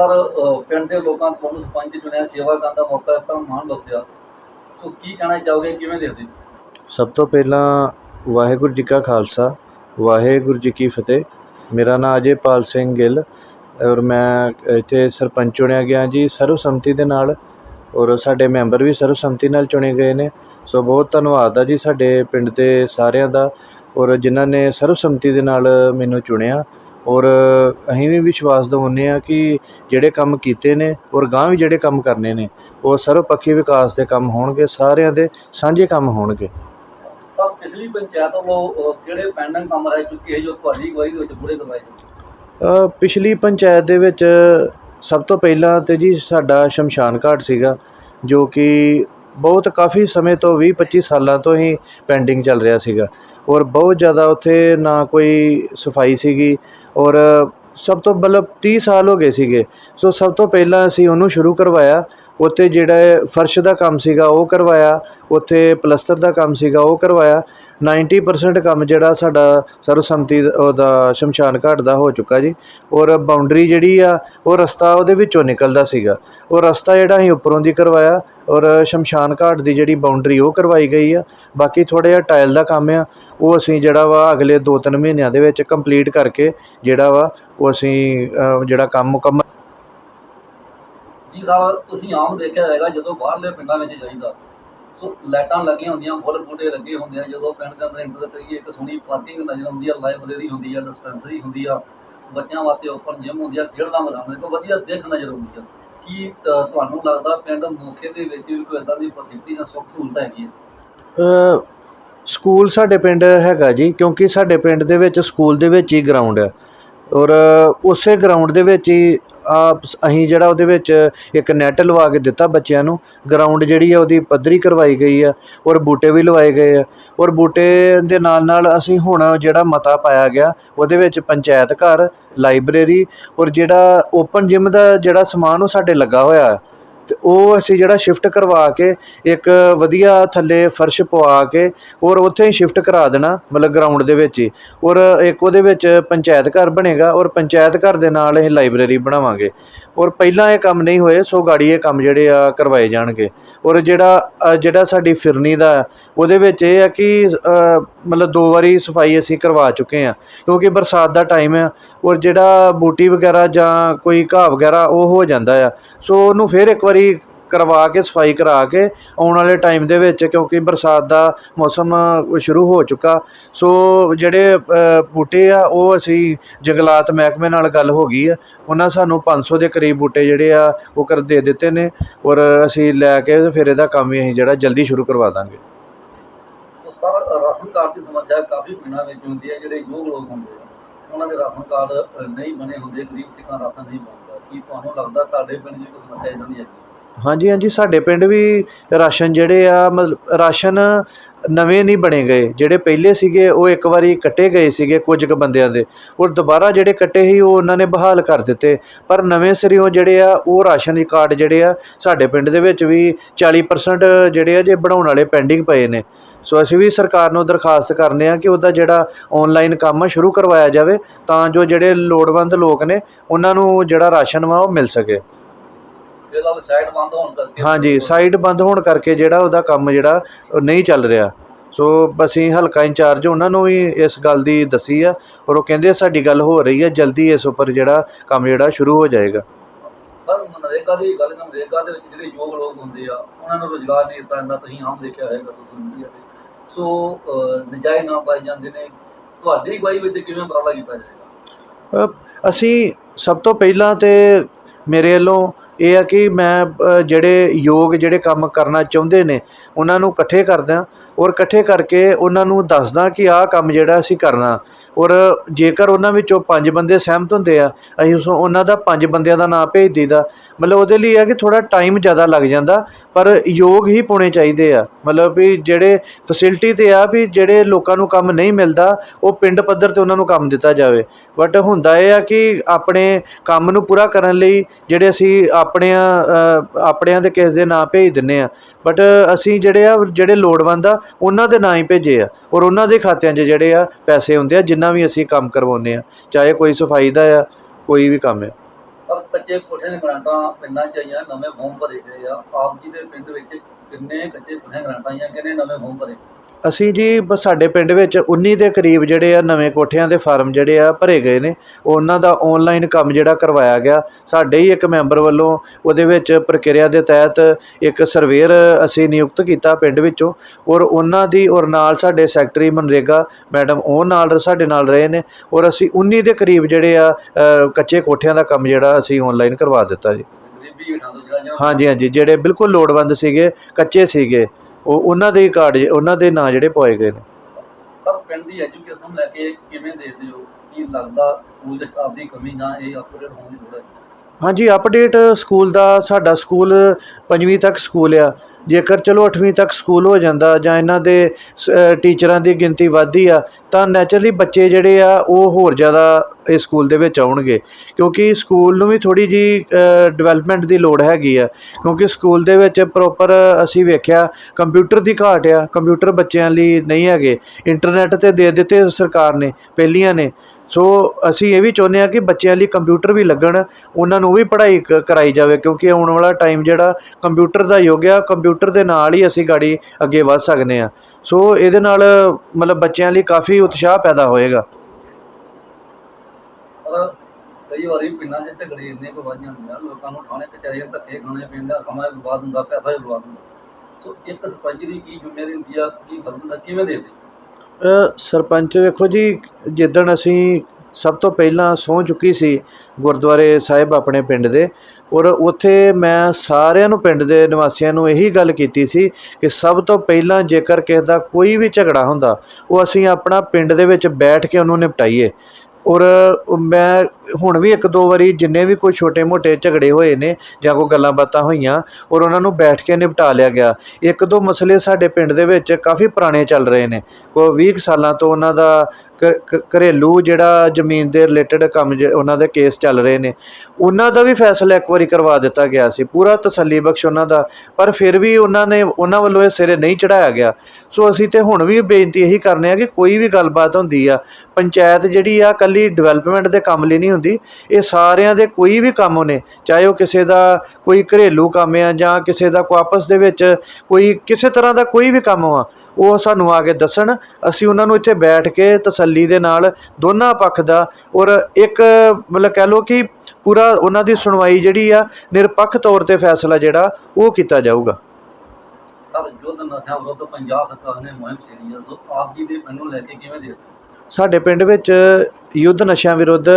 Sir ਪਿੰਡ ਦੇ ਲੋਕਾਂ ਤੁਹਾਨੂੰ ਸਰਪੰਚ ਚੁਣਿਆ, ਸੇਵਾ ਕਰਨ ਦਾ ਮੌਕਾ ਦਿੱਤਾ, ਮਾਣ ਬਖਸ਼ਿਆ ਸੋ ਕੀ ਕਹਿਣਾ ਚਾਹੋਗੇ, ਕਿਵੇਂ ਦੇਖਦੇ ਸਭ ਤੋਂ ਪਹਿਲਾਂ ਵਾਹਿਗੁਰੂ ਜੀ ਕਾ ਖਾਲਸਾ, ਵਾਹਿਗੁਰੂ ਜੀ ਕੀ ਫਤਿਹ। ਮੇਰਾ ਨਾਮ ਅਜੇਪਾਲ ਸਿੰਘ ਗਿੱਲ, ਔਰ ਮੈਂ ਇੱਥੇ ਸਰਪੰਚ ਚੁਣਿਆ ਗਿਆ ਜੀ ਸਰਵਸੰਮਤੀ ਦੇ ਨਾਲ, ਔਰ ਸਾਡੇ ਮੈਂਬਰ ਵੀ ਸਰਵਸੰਮਤੀ ਨਾਲ ਚੁਣੇ ਗਏ ਨੇ। ਸੋ ਬਹੁਤ ਧੰਨਵਾਦ ਆ ਜੀ ਸਾਡੇ ਪਿੰਡ ਦੇ ਸਾਰਿਆਂ ਦਾ, ਔਰ ਜਿਨ੍ਹਾਂ ਨੇ ਸਰਵਸੰਮਤੀ ਦੇ ਨਾਲ ਮੈਨੂੰ ਚੁਣਿਆ। ਔਰ ਅਸੀਂ ਵੀ ਵਿਸ਼ਵਾਸ ਦਿਵਾਉਂਦੇ ਆ ਕਿ ਜਿਹੜੇ ਕੰਮ ਕੀਤੇ ਨੇ ਔਰ ਗਾਂ ਵੀ ਜਿਹੜੇ ਕੰਮ ਕਰਨੇ ਨੇ ਉਹ ਸਰਵਪੱਖੀ ਵਿਕਾਸ ਦੇ ਕੰਮ ਹੋਣਗੇ ਸਾਰਿਆਂ ਦੇ ਸਾਂਝੇ ਕੰਮ ਹੋਣਗੇ। ਸਰ ਪਿਛਲੀ ਪੰਚਾਇਤ ਵੱਲੋਂ ਕਿਹੜੇ ਪੈਂਡਿੰਗ ਕੰਮ ਰਹਿ ਚੁੱਕੇ ਹੈ ਜੋ ਤੁਹਾਡੀ ਅਗਵਾਈ ਦੇ ਵਿੱਚ ਪੂਰੇ ਕਰਵਾਏ ਪਿਛਲੀ ਪੰਚਾਇਤ ਦੇ ਵਿੱਚ ਸਭ ਤੋਂ ਪਹਿਲਾਂ ਤੇ ਜੀ ਸਾਡਾ ਸ਼ਮਸ਼ਾਨ ਘਾਟ ਸੀਗਾ ਜੋ ਕਿ ਬਹੁਤ ਕਾਫੀ ਸਮੇਂ ਤੋਂ 20 25 ਸਾਲਾਂ ਤੋਂ ਹੀ ਪੈਂਡਿੰਗ ਚੱਲ ਰਿਹਾ ਸੀਗਾ। ਔਰ ਬਹੁਤ ਜ਼ਿਆਦਾ ਉੱਥੇ ਨਾ ਕੋਈ ਸਫ਼ਾਈ ਸੀਗੀ ਔਰ ਸਭ ਤੋਂ ਮਤਲਬ ਤੀਹ ਸਾਲ ਹੋ ਗਏ ਸੀਗੇ। ਸੋ ਸਭ ਤੋਂ ਪਹਿਲਾਂ ਅਸੀਂ ਉਹਨੂੰ ਸ਼ੁਰੂ ਕਰਵਾਇਆ ਉੱਥੇ ਜਿਹੜਾ ਫਰਸ਼ ਦਾ ਕੰਮ ਸੀਗਾ ਉਹ ਕਰਵਾਇਆ, ਉੱਥੇ ਪਲਸਤਰ ਦਾ ਕੰਮ ਸੀਗਾ ਉਹ ਕਰਵਾਇਆ। 90% ਕੰਮ ਜਿਹੜਾ ਸਾਡਾ ਸਰਵਸੰਮਤੀ ਦਾ- ਉਹਦਾ ਸ਼ਮਸ਼ਾਨ ਘਾਟ ਦਾ ਹੋ ਚੁੱਕਾ ਜੀ। ਔਰ ਬਾਉਂਡਰੀ ਜਿਹੜੀ ਆ, ਉਹ ਰਸਤਾ ਉਹਦੇ ਵਿੱਚੋਂ ਨਿਕਲਦਾ ਸੀਗਾ। ਉਹ ਰਸਤਾ ਜਿਹੜਾ ਅਸੀਂ ਉੱਪਰੋਂ ਦੀ ਕਰਵਾਇਆ ਔਰ ਸ਼ਮਸ਼ਾਨ ਘਾਟ ਦੀ ਜਿਹੜੀ ਬਾਉਂਡਰੀ ਉਹ ਕਰਵਾਈ ਗਈ ਆ। ਬਾਕੀ ਥੋੜ੍ਹਾ ਜਿਹਾ ਟਾਇਲ ਦਾ ਕੰਮ ਆ, ਉਹ ਅਸੀਂ ਜਿਹੜਾ ਵਾ ਅਗਲੇ 2-3 ਮਹੀਨਿਆਂ ਦੇ ਵਿੱਚ ਕੰਪਲੀਟ ਕਰਕੇ ਜਿਹੜਾ ਵਾ, ਉਹ ਅਸੀਂ ਜਿਹੜਾ ਕੰਮ ਮੁਕੰਮਲ ਜੀ ਸਾਹਿਬ ਤੁਸੀਂ ਆਮ ਦੇਖਿਆ ਜਾਏਗਾ ਜਦੋਂ ਬਾਹਰਲੇ ਪਿੰਡਾਂ ਵਿੱਚ ਜਾਈਦਾ। ਸੋ ਲਾਈਟਾਂ ਲੱਗੀਆਂ ਹੁੰਦੀਆਂ ਫੁੱਲ ਬੂਟੇ ਲੱਗੇ ਹੁੰਦੇ ਆ, ਜਦੋਂ ਪਿੰਡ ਦੇ ਅੰਦਰ ਇੰਟਰ ਕਰੀਏ, ਇੱਕ ਸੋਹਣੀ ਪਾਰਕਿੰਗ ਨਜ਼ਰ ਆਉਂਦੀ ਆ, ਲਾਇਬ੍ਰੇਰੀ ਹੁੰਦੀ ਆ, ਡਿਸਪੈਂਸਰੀ ਹੁੰਦੀ ਆ, ਬੱਚਿਆਂ ਵਾਸਤੇ ਓਪਨ ਜਿਮ ਹੁੰਦੀ ਆ, ਖੇਡ ਦਾ ਮੈਦਾਨ ਇੱਕ ਵਧੀਆ ਦਿੱਖ ਨਜ਼ਰ ਆਉਂਦੀ ਆ। ਕੀ ਤੁਹਾਨੂੰ ਲੱਗਦਾ ਪਿੰਡ ਮੌਕੇ ਦੇ ਵਿੱਚ ਵੀ ਕੋਈ ਇਦਾਂ ਦੀ ਫੈਸਿਲਿਟੀ ਜਾਂ ਸੁੱਖ ਸਹੂਲਤ ਹੈਗੀ ਹੈ ਸਕੂਲ ਸਾਡੇ ਪਿੰਡ ਹੈਗਾ ਜੀ, ਕਿਉਂਕਿ ਸਾਡੇ ਪਿੰਡ ਦੇ ਵਿੱਚ, ਸਕੂਲ ਦੇ ਵਿੱਚ ਹੀ ਗਰਾਊਂਡ ਹੈ ਔਰ, ਉਸੇ ਗਰਾਊਂਡ ਦੇ ਵਿੱਚ ਹੀ ਅਸੀਂ ਜਿਹੜਾ ਉਹਦੇ ਵਿੱਚ ਇੱਕ ਨੈੱਟ ਲਵਾ ਕੇ ਦਿੱਤਾ ਬੱਚਿਆਂ ਨੂੰ ਗਰਾਊਂਡ ਜਿਹੜੀ ਆ ਉਹਦੀ ਪੱਧਰੀ ਕਰਵਾਈ ਗਈ ਆ, ਔਰ ਬੂਟੇ ਵੀ ਲਵਾਏ ਗਏ ਆ, ਔਰ ਬੂਟੇ ਦੇ ਨਾਲ ਨਾਲ ਅਸੀਂ ਹੁਣ ਜਿਹੜਾ ਮਤਾ ਪਾਇਆ ਗਿਆ, ਉਹਦੇ ਵਿੱਚ ਪੰਚਾਇਤ ਘਰ ਲਾਇਬ੍ਰੇਰੀ ਔਰ ਜਿਹੜਾ ਓਪਨ ਜਿਮ ਦਾ ਜਿਹੜਾ ਸਮਾਨ ਉਹ ਸਾਡੇ ਲੱਗਾ ਹੋਇਆ। ਤੇ ਉਹ ਅਸੀਂ ਜਿਹੜਾ ਸ਼ਿਫਟ ਕਰਵਾ ਕੇ ਇੱਕ ਵਧੀਆ ਥੱਲੇ ਫਰਸ਼ ਪਵਾ ਕੇ ਔਰ ਉੱਥੇ ਹੀ ਸ਼ਿਫਟ ਕਰਾ ਦੇਣਾ, ਮਤਲਬ ਗਰਾਊਂਡ ਦੇ ਵਿੱਚ ਹੀ। ਔਰ ਇੱਕ ਉਹਦੇ ਵਿੱਚ ਪੰਚਾਇਤ ਘਰ ਬਣੇਗਾ, ਔਰ ਪੰਚਾਇਤ ਘਰ ਦੇ ਨਾਲ ਅਸੀਂ ਲਾਇਬ੍ਰੇਰੀ ਬਣਾਵਾਂਗੇ। ਔਰ ਪਹਿਲਾਂ ਇਹ ਕੰਮ ਨਹੀਂ ਹੋਏ, ਸੋ ਗਾੜੀ ਇਹ ਕੰਮ ਜਿਹੜੇ ਆ ਕਰਵਾਏ ਜਾਣਗੇ। ਔਰ ਜਿਹੜਾ ਜਿਹੜਾ ਸਾਡੀ ਫਿਰਨੀ ਦਾ, ਉਹਦੇ ਵਿੱਚ ਇਹ ਆ ਕਿ ਮਤਲਬ ਦੋ ਵਾਰੀ ਸਫ਼ਾਈ ਅਸੀਂ ਕਰਵਾ ਚੁੱਕੇ ਆ ਕਿਉਂਕਿ ਬਰਸਾਤ ਦਾ ਟਾਈਮ ਆ ਔਰ ਜਿਹੜਾ ਬੂਟੀ ਵਗੈਰਾ ਜਾਂ ਕੋਈ ਘਾਹ ਵਗੈਰਾ ਉਹ ਹੋ ਜਾਂਦਾ ਆ। ਸੋ ਉਹਨੂੰ ਫਿਰ ਇੱਕ ਵਾਰੀ ਕਰਵਾ ਕੇ, ਸਫ਼ਾਈ ਕਰਾ ਕੇ ਆਉਣ ਵਾਲੇ ਟਾਈਮ ਦੇ ਵਿੱਚ, ਕਿਉਂਕਿ ਬਰਸਾਤ ਦਾ ਮੌਸਮ ਸ਼ੁਰੂ ਹੋ ਚੁੱਕਾ। ਸੋ ਜਿਹੜੇ ਬੂਟੇ ਆ, ਉਹ ਅਸੀਂ ਜੰਗਲਾਤ ਮਹਿਕਮੇ ਨਾਲ ਗੱਲ ਹੋ ਗਈ ਆ। ਉਹਨਾਂ ਸਾਨੂੰ 500 ਦੇ ਕਰੀਬ ਬੂਟੇ ਜਿਹੜੇ ਆ, ਉਹ ਕਰ ਦੇ ਦਿੱਤੇ ਨੇ ਔਰ ਅਸੀਂ ਲੈ ਕੇ ਫਿਰ ਇਹਦਾ ਕੰਮ ਵੀ ਅਸੀਂ ਜਿਹੜਾ ਜਲਦੀ ਸ਼ੁਰੂ ਕਰਵਾ ਦਾਂਗੇ। ਸਰ ਰਾਸ਼ਨ ਕਾਰਡ ਦੀ ਸਮੱਸਿਆ ਕਾਫੀ ਪਿੰਡਾਂ ਵਿੱਚ ਹੁੰਦੀ ਹੈ, ਜਿਹੜੇ ਯੋਗ ਲੋਕ ਹੁੰਦੇ ਆ। ਉਹਨਾਂ ਦੇ ਰਾਸ਼ਨ ਕਾਰਡ ਨਹੀਂ ਬਣੇ ਹੁੰਦੇ, ਗਰੀਬ ਸਿੱਖਾਂ ਰਾਸ਼ਨ ਨਹੀਂ ਬਣਦਾ। ਕੀ ਤੁਹਾਨੂੰ ਲੱਗਦਾ ਤੁਹਾਡੇ ਪਿੰਡ 'ਚ ਕੋਈ ਸਮੱਸਿਆ ਇਦਾਂ ਦੀ ਹੈ ਹਾਂਜੀ ਹਾਂਜੀ, ਸਾਡੇ ਪਿੰਡ ਵੀ ਰਾਸ਼ਨ ਜਿਹੜੇ ਆ, ਮਤਲਬ ਰਾਸ਼ਨ ਨਵੇਂ ਨਹੀਂ ਬਣੇ ਗਏ। ਜਿਹੜੇ ਪਹਿਲੇ ਸੀਗੇ, ਉਹ ਇੱਕ ਵਾਰੀ ਕੱਟੇ ਗਏ ਸੀਗੇ ਕੁਝ ਕੁ ਬੰਦਿਆਂ ਦੇ। ਔਰ ਦੁਬਾਰਾ ਜਿਹੜੇ ਕੱਟੇ ਸੀ, ਉਹ ਉਹਨਾਂ ਨੇ ਬਹਾਲ ਕਰ ਦਿੱਤੇ। ਪਰ ਨਵੇਂ ਸਿਰਿਓਂ ਜਿਹੜੇ ਆ, ਉਹ ਰਾਸ਼ਨ ਕਾਰਡ ਜਿਹੜੇ ਆ, ਸਾਡੇ ਪਿੰਡ ਦੇ ਵਿੱਚ ਵੀ 40% ਜਿਹੜੇ ਆ, ਜੇ ਬਣਾਉਣ ਵਾਲੇ ਪੈਂਡਿੰਗ ਪਏ ਨੇ। ਸੋ ਅਸੀਂ ਵੀ ਸਰਕਾਰ ਨੂੰ ਦਰਖਾਸਤ ਕਰਨੇ ਆ ਕਿ ਉਹਦਾ ਜਿਹੜਾ ਆਨਲਾਈਨ ਕੰਮ ਸ਼ੁਰੂ ਕਰਵਾਇਆ ਜਾਵੇ ਤਾਂ ਜੋ ਜਿਹੜੇ ਲੋੜਵੰਦ ਲੋਕ ਨੇ ਉਹਨਾਂ ਨੂੰ ਜਿਹੜਾ ਰਾਸ਼ਨ ਵਾ ਉਹ ਮਿਲ ਸਕੇ। ਫਿਲਹਾਲ ਸਾਈਡ ਬੰਦ ਹੋਣ ਕਰਕੇ ਹਾਂਜੀ ਸਾਈਟ ਬੰਦ ਹੋਣ ਕਰਕੇ ਜਿਹੜਾ ਉਹਦਾ ਕੰਮ ਜਿਹੜਾ ਨਹੀਂ ਚੱਲ ਰਿਹਾ। ਸੋ ਅਸੀਂ ਹਲਕਾ ਇੰਚਾਰਜ ਉਹਨਾਂ ਨੂੰ ਵੀ ਇਸ ਗੱਲ ਦੀ ਦੱਸੀ ਆ ਔਰ ਉਹ ਕਹਿੰਦੇ ਸਾਡੀ ਗੱਲ ਹੋ ਰਹੀ ਹੈ ਜਲਦੀ ਇਸ ਉੱਪਰ ਜਿਹੜਾ ਕੰਮ ਜਿਹੜਾ ਸ਼ੁਰੂ ਹੋ ਜਾਏਗਾ। ਪਰ ਮਨਰੇਗਾ ਦੀ ਗੱਲ ਨਾ ਮਨਰੇਗਾ ਦੇ ਵਿੱਚ ਜਿਹੜੇ ਯੋਗ ਲੋਕ ਹੁੰਦੇ ਆ ਉਹਨਾਂ ਨੂੰ ਰੋਜ਼ਗਾਰ ਨਹੀਂ ਦਿੱਤਾ ਜਾਂਦਾ ਤੁਸੀਂ ਆਮ ਦੇਖਿਆ ਹੋਵੇਗਾ ਸੋਸ਼ਲ ਮੀਡੀਆ ਤੇ। ਸੋ ਨਜਾਇਜ਼ ਨਾ ਪਾਏ ਜਾਂਦੇ ਨੇ। ਤੁਹਾਡੀ ਅਗਵਾਈ ਵਿੱਚ ਕਿਵੇਂ ਉਪਰਾਲਾ ਕੀਤਾ ਜਾਏਗਾ? ਅਸੀਂ ਸਭ ਤੋਂ ਪਹਿਲਾਂ ਤੇ ਮੇਰੇ ਵੱਲੋਂ ਇਹ ਆ ਕਿ ਮੈਂ ਜਿਹੜੇ ਯੋਗ, ਜਿਹੜੇ ਕੰਮ ਕਰਨਾ ਚਾਹੁੰਦੇ ਨੇ, ਉਹਨਾਂ ਨੂੰ ਇਕੱਠੇ ਕਰਦਾ ਔਰ ਇਕੱਠੇ ਕਰਕੇ ਉਹਨਾਂ ਨੂੰ ਦੱਸਦਾ ਕਿ ਆਹ ਕੰਮ ਜਿਹੜਾ ਅਸੀਂ ਕਰਨਾ। ਔਰ ਜੇਕਰ ਉਹਨਾਂ ਵਿੱਚੋਂ ਪੰਜ ਬੰਦੇ ਸਹਿਮਤ ਹੁੰਦੇ ਆ, ਅਸੀਂ ਉਸ ਉਹਨਾਂ ਦਾ ਪੰਜ ਬੰਦਿਆਂ ਦਾ ਨਾਮ ਭੇਜ ਦਈਦਾ। ਮਤਲਬ ਉਹਦੇ ਲਈ ਇਹ ਹੈ ਕਿ ਥੋੜਾ ਟਾਈਮ ਜ਼ਿਆਦਾ ਲੱਗ ਜਾਂਦਾ, ਪਰ ਯੋਗ ਹੀ ਪਾਉਣੇ ਚਾਹੀਦੇ ਆ। ਮਤਲਬ ਵੀ ਜਿਹੜੇ ਫੈਸਿਲਿਟੀ ਤੇ ਆ ਵੀ ਜਿਹੜੇ ਲੋਕਾਂ ਨੂੰ ਕੰਮ ਨਹੀਂ ਮਿਲਦਾ, ਉਹ ਪਿੰਡ ਪੱਧਰ ਤੇ ਉਹਨਾਂ ਨੂੰ ਕੰਮ ਦਿੱਤਾ ਜਾਵੇ। ਬਟ ਹੁੰਦਾ ਇਹ ਆ ਕਿ ਆਪਣੇ ਕੰਮ ਨੂੰ ਪੂਰਾ ਕਰਨ ਲਈ ਜਿਹੜੇ ਅਸੀਂ ਆਪਣਿਆਂ ਆਪਣਿਆਂ ਦੇ ਕਿਸੇ ਦੇ ਨਾਂ ਭੇਜ ਦਿੰਨੇ ਆ। ਬਟ ਅਸੀਂ ਜਿਹੜੇ ਆ, ਜਿਹੜੇ ਲੋੜਵੰਦ ਆ, ਉਹਨਾਂ ਦੇ ਨਾਂ ਹੀ ਭੇਜੇ ਆ। ਔਰ ਉਹਨਾਂ ਦੇ ਖਾਤਿਆਂ 'ਚ ਜਿਹੜੇ ਆ ਪੈਸੇ ਹੁੰਦੇ ਆ, ਜਿੰਨਾ ਵੀ ਅਸੀਂ ਕੰਮ ਕਰਵਾਉਂਦੇ ਆ। ਚਾਹੇ ਕੋਈ ਸਫ਼ਾਈ ਦਾ ਆ, ਕੋਈ ਵੀ ਕੰਮ ਆ। ਸਰ ਕੱਚੇ ਕੋਠੇ ਦੀਆਂ ਗ੍ਰਾਂਟਾਂ ਪਿੰਡਾਂ 'ਚ ਆਈਆਂ, ਨਵੇਂ ਫੋਰਮ ਭਰੇ ਗਏ ਆ। ਆਪ ਜੀ ਦੇ ਪਿੰਡ ਵਿੱਚ ਕਿੰਨੇ ਕੱਚੇ ਕੋਠੇ ਗਰਾਂਟਾਂ ਆਈਆਂ, ਕਿੰਨੇ ਨਵੇਂ ਫੋਰਮ ਭਰੇ? ਅਸੀਂ ਜੀ ਸਾਡੇ ਪਿੰਡ ਵਿੱਚ 19 ਦੇ ਕਰੀਬ ਜਿਹੜੇ ਆ ਨਵੇਂ ਕੋਠਿਆਂ ਦੇ ਫਾਰਮ ਜਿਹੜੇ ਆ ਭਰੇ ਗਏ ਨੇ। ਉਹਨਾਂ ਦਾ ਆਨਲਾਈਨ ਕੰਮ ਜਿਹੜਾ ਕਰਵਾਇਆ ਗਿਆ। ਸਾਡੇ ਹੀ ਇੱਕ ਮੈਂਬਰ ਵੱਲੋਂ ਉਹਦੇ ਵਿੱਚ ਪ੍ਰਕਿਰਿਆ ਦੇ ਤਹਿਤ ਇੱਕ ਸਰਵੇਅਰ ਅਸੀਂ ਨਿਯੁਕਤ ਕੀਤਾ ਪਿੰਡ ਵਿੱਚੋਂ ਔਰ ਉਹਨਾਂ ਦੀ ਔਰ ਨਾਲ ਸਾਡੇ ਸੈਕਟਰੀ ਮਨਰੇਗਾ ਮੈਡਮ ਉਹ ਨਾਲ ਸਾਡੇ ਨਾਲ ਰਹੇ ਨੇ ਔਰ ਅਸੀਂ 19 ਦੇ ਕਰੀਬ ਜਿਹੜੇ ਆ ਕੱਚੇ ਕੋਠਿਆਂ ਦਾ ਕੰਮ ਜਿਹੜਾ ਅਸੀਂ ਆਨਲਾਈਨ ਕਰਵਾ ਦਿੱਤਾ ਜੀ। ਹਾਂਜੀ ਹਾਂਜੀ ਜਿਹੜੇ ਬਿਲਕੁਲ ਲੋੜਵੰਦ ਸੀਗੇ ਕੱਚੇ ਸੀਗੇ। ਉਹ ਉਹਨਾਂ ਦੇ ਕਾਰਡ ਉਹਨਾਂ ਦੇ ਨਾਂ ਜਿਹੜੇ ਪਵਾਏ ਗਏ ਨੇ। ਸਰ ਪਿੰਡ ਦੀ ਐਜੂਕੇਸ਼ਨ ਲੈ ਕੇ ਕਿਵੇਂ ਦੇਖਦੇ ਹੋ? ਕੀ ਲੱਗਦਾ ਸਕੂਲ ਦੇ ਸਟਾਫ ਦੀ ਕਮੀ ਜਾਂ ਇਹ ਅਪਡੇਟ ਹੋਣ ਦੀ ਲੋੜ ਹੈ? ਹਾਂਜੀ ਅਪਡੇਟ ਸਕੂਲ ਦਾ ਸਾਡਾ ਸਕੂਲ ਪੰਜਵੀਂ ਤੱਕ ਸਕੂਲ ਆ। ਜੇਕਰ ਚਲੋ 8ਵੀਂ ਤੱਕ ਸਕੂਲ ਹੋ ਜਾਂਦਾ ਜਾਂ ਇਹਨਾਂ ਦੇ ਸ- ਟੀਚਰਾਂ ਦੀ ਗਿਣਤੀ ਵੱਧਦੀ ਆ, ਤਾਂ ਨੈਚੁਰਲੀ ਬੱਚੇ ਜਿਹੜੇ ਆ, ਉਹ ਹੋਰ ਜ਼ਿਆਦਾ ਇਸ ਸਕੂਲ ਦੇ ਵਿੱਚ ਆਉਣਗੇ। ਕਿਉਂਕਿ ਸਕੂਲ ਨੂੰ ਵੀ ਥੋੜੀ ਜੀ ਡਿਵੈਲਪਮੈਂਟ ਦੀ ਲੋੜ ਹੈਗੀ ਆ। ਕਿਉਂਕਿ ਸਕੂਲ ਦੇ ਵਿੱਚ ਪ੍ਰੋਪਰ ਅਸੀਂ ਵੇਖਿਆ ਕੰਪਿਊਟਰ ਦੀ ਘਾਟ ਆ। ਕੰਪਿਊਟਰ ਬੱਚਿਆਂ ਲਈ ਨਹੀਂ ਹੈਗੇ। ਇੰਟਰਨੈਟ ਤੇ ਦੇ ਦਿੱਤੇ ਸਰਕਾਰ ਨੇ, ਪਹਿਲੀਆਂ ਨੇ। ਸੋ ਅਸੀਂ ਇਹ ਵੀ ਚਾਹੁੰਦੇ ਹਾਂ ਕਿ ਬੱਚਿਆਂ ਲਈ ਕੰਪਿਊਟਰ ਵੀ ਲੱਗਣ, ਉਹਨਾਂ ਨੂੰ ਵੀ ਪੜ੍ਹਾਈ ਕਰਾਈ ਜਾਵੇ, ਕਿਉਂਕਿ ਆਉਣ ਵਾਲਾ ਟਾਈਮ ਜਿਹੜਾ ਕੰਪਿਊਟਰ ਦਾ ਯੁੱਗ ਆ, ਕੰਪਿਊਟਰ ਦੇ ਨਾਲ ਹੀ ਅਸੀਂ ਗਾੜੀ ਅੱਗੇ ਵਧ ਸਕਦੇ ਹਾਂ। ਸੋ ਇਹਦੇ ਨਾਲ ਮਤਲਬ ਬੱਚਿਆਂ ਲਈ ਕਾਫੀ ਉਤਸ਼ਾਹ ਪੈਦਾ ਹੋਏਗਾ। ਕਈ ਵਾਰੀ ਪਿੰਡਾਂ 'ਚ ਝਗੜੇ ਇੰਨੇ ਕੁ ਵੱਧ ਜਾਂਦੇ ਆ, ਲੋਕਾਂ ਨੂੰ ਥਾਣੇ ਕਚਹਿਰੀਆਂ, ਧੱਕੇ ਖਾਣੇ ਪੈਂਦਾ ਸਮਾਂ ਬਰਬਾਦ ਹੁੰਦਾ, ਪੈਸਾ ਬਰਬਾਦ ਹੁੰਦਾ। ਸੋ ਇੱਕ ਸਰਪੰਚ ਦੀ ਕੀ ਜ਼ਿੰਮੇਵਾਰੀ ਹੁੰਦੀ ਆ, ਕੀ ਫਰਜ਼ ਕਿਵੇਂ ਦੇਖਦੇ ਸਰਪੰਚ ਵੇਖੋ ਜੀ, ਜਿੱਦਣ ਅਸੀਂ ਸਭ ਤੋਂ ਪਹਿਲਾਂ ਸਹੁੰ ਚੁੱਕੀ ਸੀ ਗੁਰਦੁਆਰੇ ਸਾਹਿਬ ਆਪਣੇ ਪਿੰਡ ਦੇ, ਔਰ ਉੱਥੇ ਮੈਂ ਸਾਰਿਆਂ ਨੂੰ ਪਿੰਡ ਦੇ ਨਿਵਾਸੀਆਂ ਨੂੰ ਇਹੀ ਗੱਲ ਕੀਤੀ ਸੀ ਕਿ ਸਭ ਤੋਂ ਪਹਿਲਾਂ ਜੇਕਰ ਕਿਸੇ ਦਾ ਕੋਈ ਵੀ ਝਗੜਾ ਹੁੰਦਾ, ਉਹ ਅਸੀਂ ਆਪਣਾ ਪਿੰਡ ਦੇ ਵਿੱਚ ਬੈਠ ਕੇ ਉਹਨੂੰ ਨਿਪਟਾਈਏ। ਔਰ ਮੈਂ ਹੁਣ ਵੀ ਇੱਕ ਦੋ ਵਾਰੀ ਜਿੰਨੇ ਵੀ ਕੋਈ ਛੋਟੇ-ਮੋਟੇ ਝਗੜੇ ਹੋਏ ਨੇ ਜਾਂ ਕੋਈ ਗੱਲਾਂ ਬਾਤਾਂ ਹੋਈਆਂ, ਔਰ ਉਹਨਾਂ ਨੂੰ ਬੈਠ ਕੇ ਨਿਪਟਾ ਲਿਆ ਗਿਆ। ਇੱਕ ਦੋ ਮਸਲੇ ਸਾਡੇ ਪਿੰਡ ਦੇ ਵਿੱਚ ਕਾਫੀ ਪੁਰਾਣੇ ਚੱਲ ਰਹੇ ਨੇ। ਕੋਈ 20 ਕੁ ਸਾਲਾਂ ਤੋਂ ਉਹਨਾਂ ਦਾ ਘਰੇਲੂ ਜਿਹੜਾ ਜ਼ਮੀਨ ਦੇ ਰਿਲੇਟਡ ਕੰਮ ਜ- ਉਹਨਾਂ ਦੇ ਕੇਸ ਚੱਲ ਰਹੇ ਨੇ, ਉਹਨਾਂ ਦਾ ਵੀ ਫੈਸਲਾ ਇੱਕ ਵਾਰੀ ਕਰਵਾ ਦਿੱਤਾ ਗਿਆ ਸੀ। ਪੂਰਾ ਤਸੱਲੀ ਬਖਸ਼ ਉਹਨਾਂ ਦਾ, ਪਰ ਫਿਰ ਵੀ ਉਹਨਾਂ ਨੇ, ਉਹਨਾਂ ਵੱਲੋਂ ਇਹ ਸਿਰੇ ਨਹੀਂ ਚੜਾਇਆ ਗਿਆ। ਸੋ ਅਸੀਂ ਤੇ ਹੁਣ ਵੀ ਬੇਨਤੀ ਇਹੀ ਕਰਨੇ ਆ ਕਿ ਕੋਈ ਵੀ ਗੱਲਬਾਤ ਹੁੰਦੀ ਆ, ਪੰਚਾਇਤ ਜਿਹੜੀ ਆ, ਕੱਲੀ ਡਿਵੈਲਪਮੈਂਟ ਦੇ ਕੰਮ ਲਈ ਨਹੀਂ ਹੁੰਦੀ, ਇਹ ਸਾਰਿਆਂ ਦੇ ਕੋਈ ਵੀ ਕੰਮ ਨੇ, ਚਾਹੇ ਉਹ ਕਿਸੇ ਦਾ ਕੋਈ ਘਰੇਲੂ ਕੰਮ ਆ ਜਾਂ ਕਿਸੇ ਦਾ ਕੋਈ ਆਪਸ ਦੇ ਵਿੱਚ ਕੋਈ, ਕਿਸੇ ਤਰ੍ਹਾਂ ਦਾ ਕੋਈ ਵੀ ਕੰਮ ਆ, ਉਹ ਸਾਨੂੰ ਆ ਕੇ ਦੱਸਣ, ਅਸੀਂ ਉਹਨਾਂ ਨੂੰ ਇੱਥੇ ਬੈਠ ਕੇ ਤਸੱਲੀ ਦੇ ਨਾਲ ਦੋਨਾਂ ਪੱਖ ਦਾ ਔਰ ਇੱਕ ਮਤਲਬ ਕਹਿ ਲਓ ਕਿ ਪੂਰਾ ਉਹਨਾਂ ਦੀ ਸੁਣਵਾਈ ਜਿਹੜੀ ਆ ਨਿਰਪੱਖ ਤੌਰ ਤੇ ਫੈਸਲਾ ਜਿਹੜਾ ਉਹ ਕੀਤਾ ਜਾਊਗਾ। ਸਰ ਯੁੱਧ ਨਸ਼ਿਆਂ ਵਿਰੁੱਧ ਪੰਜਾਬ ਸਰਕਾਰ ਨੇ ਮੁਹਿੰਮ ਛੇੜੀ ਆ ਸੋ ਆਪ ਜੀ ਦੇ ਪਿੰਡ ਨੂੰ ਲੈ ਕੇ ਕਿਵੇਂ ਦੇਖਦੇ ਸਾਡੇ ਪਿੰਡ ਵਿੱਚ ਯੁੱਧ ਨਸ਼ਿਆਂ ਵਿਰੁੱਧ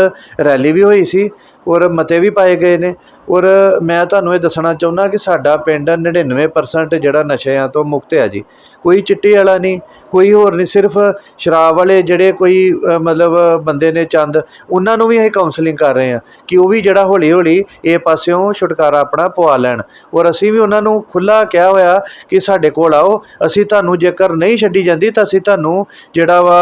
ਰੈਲੀ ਵੀ ਹੋਈ ਸੀ ਔਰ ਮਤੇ ਵੀ ਪਾਏ ਗਏ ਨੇ ਔਰ ਮੈਂ ਤੁਹਾਨੂੰ ਇਹ ਦੱਸਣਾ ਚਾਹੁੰਦਾ ਕਿ ਸਾਡਾ ਪਿੰਡ 99% ਜਿਹੜਾ ਨਸ਼ਿਆਂ ਤੋਂ ਮੁਕਤ ਹੈ ਜੀ। ਕੋਈ ਚਿੱਟੇ ਵਾਲਾ ਨਹੀਂ, ਕੋਈ ਹੋਰ ਨਹੀਂ, ਸਿਰਫ ਸ਼ਰਾਬ ਵਾਲੇ ਜਿਹੜੇ ਕੋਈ ਮਤਲਬ ਬੰਦੇ ਨੇ ਚੰਦ, ਉਹਨਾਂ ਨੂੰ ਵੀ ਅਸੀਂ ਕਾਉਂਸਲਿੰਗ ਕਰ ਰਹੇ ਹਾਂ ਕਿ ਉਹ ਵੀ ਜਿਹੜਾ ਹੌਲੀ ਹੌਲੀ ਇਹ ਪਾਸਿਓਂ ਛੁਟਕਾਰਾ ਆਪਣਾ ਪਵਾ ਲੈਣ। ਔਰ ਅਸੀਂ ਵੀ ਉਹਨਾਂ ਨੂੰ ਖੁੱਲਾ ਕਿਹਾ ਹੋਇਆ ਕਿ ਸਾਡੇ ਕੋਲ ਆਓ, ਅਸੀਂ ਤੁਹਾਨੂੰ ਜੇਕਰ ਨਹੀਂ ਛੱਡੀ ਜਾਂਦੀ ਤਾਂ ਅਸੀਂ ਤੁਹਾਨੂੰ ਜਿਹੜਾ ਵਾ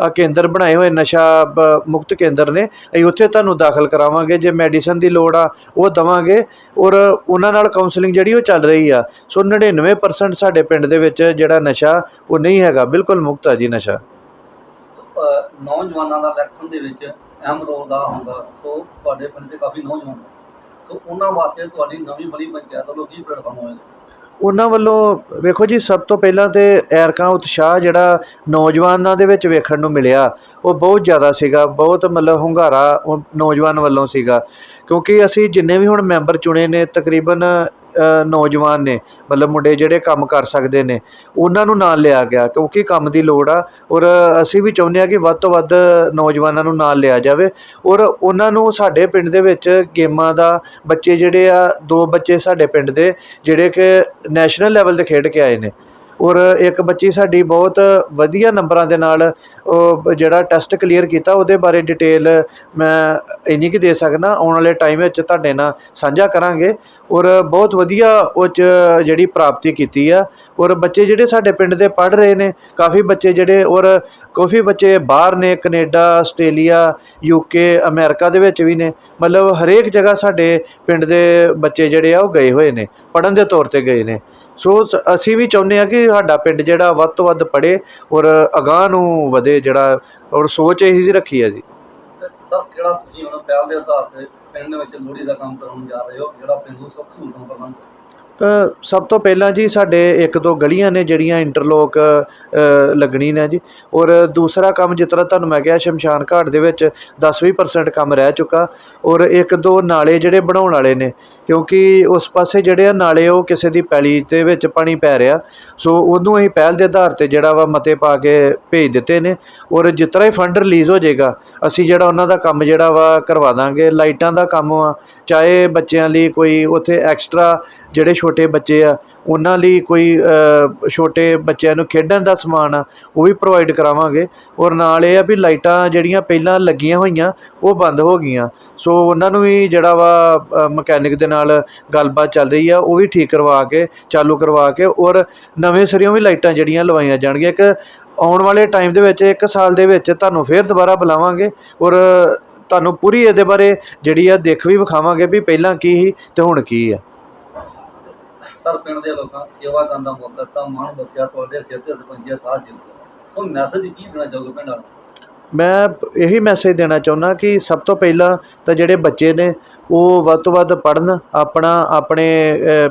ਆ ਕੇਂਦਰ ਬਣਾਏ ਹੋਏ ਨਸ਼ਾ ਬ- ਮੁਕਤ ਕੇਂਦਰ ਨੇ ਅਸੀਂ ਉੱਥੇ ਤੁਹਾਨੂੰ ਦਾਖਲ ਕਰਾਵਾਂਗੇ ਜੇ ਮੈਡੀਸਨ ਦੀ ਲੋੜ ਆ ਉਹ ਦਵਾਂਗੇ। ਔਰ ਉਹਨਾਂ ਨਾਲ ਕਾਉਂਸਲਿੰਗ ਜਿਹੜੀ ਉਹ ਚੱਲ ਰਹੀ ਆ। ਸੋ 99% ਸਾਡੇ ਪਿੰਡ ਦੇ ਵਿੱਚ ਜਿਹੜਾ ਨਸ਼ਾ ਉਹ ਨਹੀਂ ਹੈਗਾ। ਬਿਲਕੁਲ ਮੁਕਤ ਆ ਜੀ ਨਸ਼ਾ। ਨੌਜਵਾਨਾਂ ਦਾ ਇਲੈਕਸ਼ਨ ਦੇ ਵਿੱਚ ਅਹਿਮ ਰੋਲ ਦਾ ਹੁੰਦਾ। ਸੋ ਤੁਹਾਡੇ ਪਿੰਡ ਦੇ ਕਾਫੀ ਨੌਜਵਾਨ। ਸੋ ਉਹਨਾਂ ਵਾਸਤੇ ਤੁਹਾਡੀ ਨਵੀਂ ਬਣੀ ਪੰਚਾਇਤ ਵੱਲੋਂ ਕੀ ਪਲੇਟਫਾਰਮ ਹੋਏਗਾ ਉਹਨਾਂ ਵੱਲੋਂ ਵੇਖੋ ਜੀ ਸਭ ਤੋਂ ਪਹਿਲਾਂ ਤੇ ਐਰਕਾ ਉਤਸ਼ਾਹ ਜਿਹੜਾ ਨੌਜਵਾਨਾਂ ਦੇ ਵਿੱਚ ਵੇਖਣ ਨੂੰ ਮਿਲਿਆ। ਉਹ ਬਹੁਤ ਜ਼ਿਆਦਾ ਸੀਗਾ, ਬਹੁਤ ਮਤਲਬ ਹੁੰਗਾਰਾ ਉਹ ਨੌਜਵਾਨ ਵੱਲੋਂ ਸੀਗਾ। ਕਿਉਂਕਿ ਅਸੀਂ ਜਿੰਨੇ ਵੀ ਹੁਣ ਮੈਂਬਰ ਚੁਣੇ ਨੇ, ਤਕਰੀਬਨ ਨੌਜਵਾਨ ਨੇ, ਮਤਲਬ ਮੁੰਡੇ ਜਿਹੜੇ ਕੰਮ ਕਰ ਸਕਦੇ ਨੇ, ਉਹਨਾਂ ਨੂੰ ਨਾਲ ਲਿਆ ਗਿਆ। ਕਿਉਂਕਿ ਕੰਮ ਦੀ ਲੋੜ ਆ ਔਰ ਅਸੀਂ ਵੀ ਚਾਹੁੰਦੇ ਆ ਕਿ ਵੱਧ ਤੋਂ ਵੱਧ ਨੌਜਵਾਨਾਂ ਨੂੰ ਨਾਲ ਲਿਆ ਜਾਵੇ ਔਰ ਉਹਨਾਂ ਨੂੰ ਸਾਡੇ ਪਿੰਡ ਦੇ ਵਿੱਚ ਗੇਮਾਂ ਦਾ ਬੱਚੇ ਜਿਹੜੇ ਆ, ਦੋ ਬੱਚੇ ਸਾਡੇ ਪਿੰਡ ਦੇ, ਜਿਹੜੇ ਕਿ ਨੈਸ਼ਨਲ ਲੈਵਲ ਤੇ ਖੇਡ ਕੇ ਆਏ ਨੇ। ਔਰ ਇੱਕ ਬੱਚੀ ਸਾਡੀ ਬਹੁਤ ਵਧੀਆ ਨੰਬਰਾਂ ਦੇ ਨਾਲ ਉਹ ਜਿਹੜਾ ਟੈਸਟ ਕਲੀਅਰ ਕੀਤਾ, ਉਹਦੇ ਬਾਰੇ ਡਿਟੇਲ ਮੈਂ ਇੰਨੀ ਕਿ ਦੇ ਸਕਦਾ, ਆਉਣ ਵਾਲੇ ਟਾਈਮ ਵਿੱਚ ਤੁਹਾਡੇ ਨਾਲ ਸਾਂਝਾ ਕਰਾਂਗੇ। ਔਰ ਬਹੁਤ ਵਧੀਆ ਉਹ 'ਚ ਜਿਹੜੀ ਪ੍ਰਾਪਤੀ ਕੀਤੀ ਆ। ਔਰ ਬੱਚੇ ਜਿਹੜੇ ਸਾਡੇ ਪਿੰਡ ਦੇ ਪੜ੍ਹ ਰਹੇ ਨੇ, ਕਾਫੀ ਬੱਚੇ ਜਿਹੜੇ, ਔਰ ਕਾਫੀ ਬੱਚੇ ਬਾਹਰ ਨੇ, ਕੈਨੇਡਾ, ਆਸਟ੍ਰੇਲੀਆ ਯੂਕੇ ਅਮਰੀਕਾ ਦੇ ਵਿੱਚ ਵੀ ਨੇ। ਮਤਲਬ ਹਰੇਕ ਜਗ੍ਹਾ ਸਾਡੇ ਪਿੰਡ ਦੇ ਬੱਚੇ ਜਿਹੜੇ ਆ, ਉਹ ਗਏ ਹੋਏ ਨੇ, ਪੜ੍ਹਨ ਦੇ ਤੌਰ ਤੇ ਗਏ ਨੇ। ਸੋ ਸ- ਅਸੀਂ ਵੀ ਚਾਹੁੰਦੇ ਆ ਕਿ ਸਾਡਾ ਪਿੰਡ ਜਿਹੜਾ ਵੱਧ ਤੋਂ ਵੱਧ ਪੜ੍ਹੇ ਔਰ ਅਗਾਂਹ ਨੂੰ ਵਧੇ ਜਿਹੜਾ ਔਰ ਸੋਚ ਇਹੀ ਜਿਹੀ ਰੱਖੀ ਹੈ ਜੀ। ਤੇ ਸਰ ਕਿਹੜਾ ਤੁਸੀਂ ਹੁਣ ਪਹਿਲ ਦੇ ਆਧਾਰ ਤੇ ਪਿੰਡ ਵਿੱਚ ਲੋਹੜੀ ਦਾ ਕੰਮ ਕਰਨ ਜਾ ਰਹੇ ਹੋ? ਜਿਹੜਾ ਪਿੰਡੂ ਸੁੱਖ ਸਹੂਲਤਾਂ ਪ੍ਰਬੰਧ ਅ, ਸਭ ਤੋਂ ਪਹਿਲਾਂ ਜੀ ਸਾਡੇ ਇੱਕ ਦੋ ਗਲੀਆਂ ਨੇ ਜਿਹੜੀਆਂ ਇੰਟਰਲੋਕ ਲੱਗਣੀ ਨੇ ਜੀ। ਔਰ ਦੂਸਰਾ ਕੰਮ ਜਿਸ ਤਰ੍ਹਾਂ ਤੁਹਾਨੂੰ ਮੈਂ ਕਿਹਾ ਸ਼ਮਸ਼ਾਨ ਘਾਟ ਦੇ ਵਿੱਚ 10-20% ਕੰਮ ਰਹਿ ਚੁੱਕਾ। ਔਰ ਇੱਕ ਦੋ ਨਾਲੇ ਜਿਹੜੇ ਬਣਾਉਣ ਵਾਲੇ ਨੇ, ਕਿਉਂਕਿ ਉਸ ਪਾਸੇ ਜਿਹੜੇ ਆ ਨਾਲੇ ਉਹ ਕਿਸੇ ਦੀ ਪੈਲੀ ਦੇ ਵਿੱਚ ਪਾਣੀ ਪੈ ਰਿਹਾ। ਸੋ ਉਹਨੂੰ ਅਸੀਂ ਪਹਿਲ ਦੇ ਆਧਾਰ ਤੇ ਜਿਹੜਾ ਵਾ ਮਤੇ ਪਾ ਕੇ ਭੇਜ ਦਿੱਤੇ ਨੇ। ਔਰ ਜਿਸ ਤਰ੍ਹਾਂ ਹੀ ਫੰਡ ਰਿਲੀਜ਼ ਹੋ ਜਾਏਗਾ, ਅਸੀਂ ਜਿਹੜਾ ਉਹਨਾਂ ਦਾ ਕੰਮ ਜਿਹੜਾ ਵਾ ਕਰਵਾ ਦਾਂਗੇ। ਲਾਈਟਾਂ ਦਾ ਕੰਮ ਆ, ਚਾਹੇ ਬੱਚਿਆਂ ਲਈ ਕੋਈ ਉੱਥੇ ਐਕਸਟਰਾ ਜਿਹੜੇ ਛੋਟੇ ਬੱਚੇ ਆ, ਉਹਨਾਂ ਲਈ ਕੋਈ ਛੋਟੇ ਬੱਚਿਆਂ ਨੂੰ ਖੇਡਣ ਦਾ ਸਮਾਨ ਆ, ਉਹ ਵੀ ਪ੍ਰੋਵਾਈਡ ਕਰਾਵਾਂਗੇ। ਔਰ ਨਾਲ ਇਹ ਆ ਵੀ ਲਾਈਟਾਂ ਜਿਹੜੀਆਂ ਪਹਿਲਾਂ ਲੱਗੀਆਂ ਹੋਈਆਂ, ਉਹ ਬੰਦ ਹੋ ਗਈਆਂ। ਸੋ ਉਹਨਾਂ ਨੂੰ ਵੀ ਜਿਹੜਾ ਵਾ ਮਕੈਨਿਕ ਦੇ ਨਾਲ ਗੱਲਬਾਤ ਚੱਲ ਰਹੀ ਆ, ਉਹ ਵੀ ਠੀਕ ਕਰਵਾ ਕੇ, ਚਾਲੂ ਕਰਵਾ ਕੇ, ਔਰ ਨਵੇਂ ਸਿਰਿਓਂ ਵੀ ਲਾਈਟਾਂ ਜਿਹੜੀਆਂ ਲਵਾਈਆਂ ਜਾਣਗੀਆਂ। ਇੱਕ ਆਉਣ ਵਾਲੇ ਟਾਈਮ ਦੇ ਵਿੱਚ, ਇੱਕ ਸਾਲ ਦੇ ਵਿੱਚ ਤੁਹਾਨੂੰ ਫੇਰ ਦੁਬਾਰਾ ਬੁਲਾਵਾਂਗੇ, ਔਰ ਤੁਹਾਨੂੰ ਪੂਰੀ ਇਹਦੇ ਬਾਰੇ ਜਿਹੜੀ ਆ, ਦੇਖ ਵੀ ਵਿਖਾਵਾਂਗੇ ਵੀ ਪਹਿਲਾਂ ਕੀ ਸੀ ਤੇ ਹੁਣ ਕੀ ਆ। ਸਰ ਪਿੰਡ ਦੇ ਲੋਕਾਂ ਸੇਵਾ ਕਰਨ ਦਾ ਮੌਕਾ ਤਾਂ ਮਾਣ ਬਖਸ਼ਿਆ ਤੁਹਾਡੇ ਸਿਰ ਤੇ ਸਰਪੰਚੀਅਤ ਆ ਸੋ ਮੈਸੇਜ ਕੀ ਦੇਣਾ ਚਾਹੋਗੇ ਪਿੰਡ ਵਾਲਿਆਂ ਨੂੰ? ਮੈਂ ਇਹੀ ਮੈਸੇਜ ਦੇਣਾ ਚਾਹੁੰਦਾ ਕਿ ਸਭ ਤੋਂ ਪਹਿਲਾਂ ਤਾਂ ਜਿਹੜੇ ਬੱਚੇ ਨੇ ਉਹ ਵੱਧ ਤੋਂ ਵੱਧ ਪੜ੍ਹਨ, ਆਪਣਾ, ਆਪਣੇ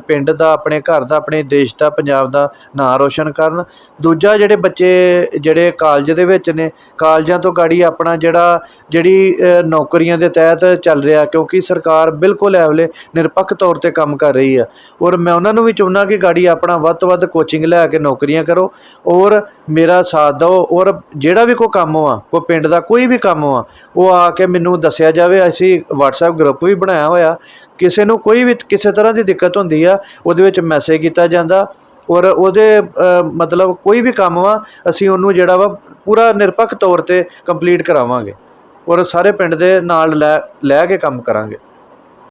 ਪਿੰਡ ਦਾ, ਆਪਣੇ ਘਰ ਦਾ, ਆਪਣੇ ਦੇਸ਼ ਦਾ, ਪੰਜਾਬ ਦਾ ਨਾਂ ਰੋਸ਼ਨ ਕਰਨ। ਦੂਜਾ ਜਿਹੜੇ ਬੱਚੇ, ਜਿਹੜੇ ਕਾਲਜ ਦੇ ਵਿੱਚ ਨੇ, ਕਾਲਜਾਂ ਤੋਂ ਗਾੜੀ ਆਪਣਾ ਜਿਹੜਾ, ਜਿਹੜੀ ਨੌਕਰੀਆਂ ਦੇ ਤਹਿਤ ਚੱਲ ਰਿਹਾ, ਕਿਉਂਕਿ ਸਰਕਾਰ ਬਿਲਕੁਲ ਐਵਲੇ ਨਿਰਪੱਖ ਤੌਰ ਤੇ ਕੰਮ ਕਰ ਰਹੀ ਆ। ਔਰ ਮੈਂ ਉਹਨਾਂ ਨੂੰ ਵੀ ਚਾਹੁੰਦਾ ਕਿ ਗਾੜੀ ਆਪਣਾ ਵੱਧ ਤੋਂ ਵੱਧ ਕੋਚਿੰਗ ਲੈ ਕੇ ਨੌਕਰੀਆਂ ਕਰੋ, ਔਰ ਮੇਰਾ ਸਾਥ ਦਿਓ, ਔਰ ਜਿਹੜਾ ਵੀ ਕੋਈ ਕੰਮ ਆ, ਕੋਈ ਪਿੰਡ ਦਾ ਕੋਈ ਵੀ ਕੰਮ ਆ, ਉਹ ਆ ਕੇ ਮੈਨੂੰ ਦੱਸਿਆ ਜਾਵੇ। ਅਸੀਂ WhatsApp ਗਰੁੱਪ ਵੀ ਬਣਾਇਆ ਹੋਇਆ, ਕਿਸੇ ਨੂੰ ਕੋਈ ਵੀ ਕਿਸੇ ਤਰ੍ਹਾਂ ਦੀ ਦਿੱਕਤ ਹੁੰਦੀ ਆ, ਉਹਦੇ ਵਿੱਚ ਮੈਸੇਜ ਕੀਤਾ ਜਾਂਦਾ ਔਰ ਉਹਦੇ ਮਤਲਬ ਕੋਈ ਵੀ ਕੰਮ ਵਾ, ਅਸੀਂ ਉਹਨੂੰ ਜਿਹੜਾ ਵਾ ਪੂਰਾ ਨਿਰਪੱਖ ਤੌਰ ਤੇ ਕੰਪਲੀਟ ਕਰਾਵਾਂਗੇ ਔਰ ਸਾਰੇ ਪਿੰਡ ਦੇ ਨਾਲ ਲੈ ਲੈ ਕੇ ਕੰਮ ਕਰਾਂਗੇ।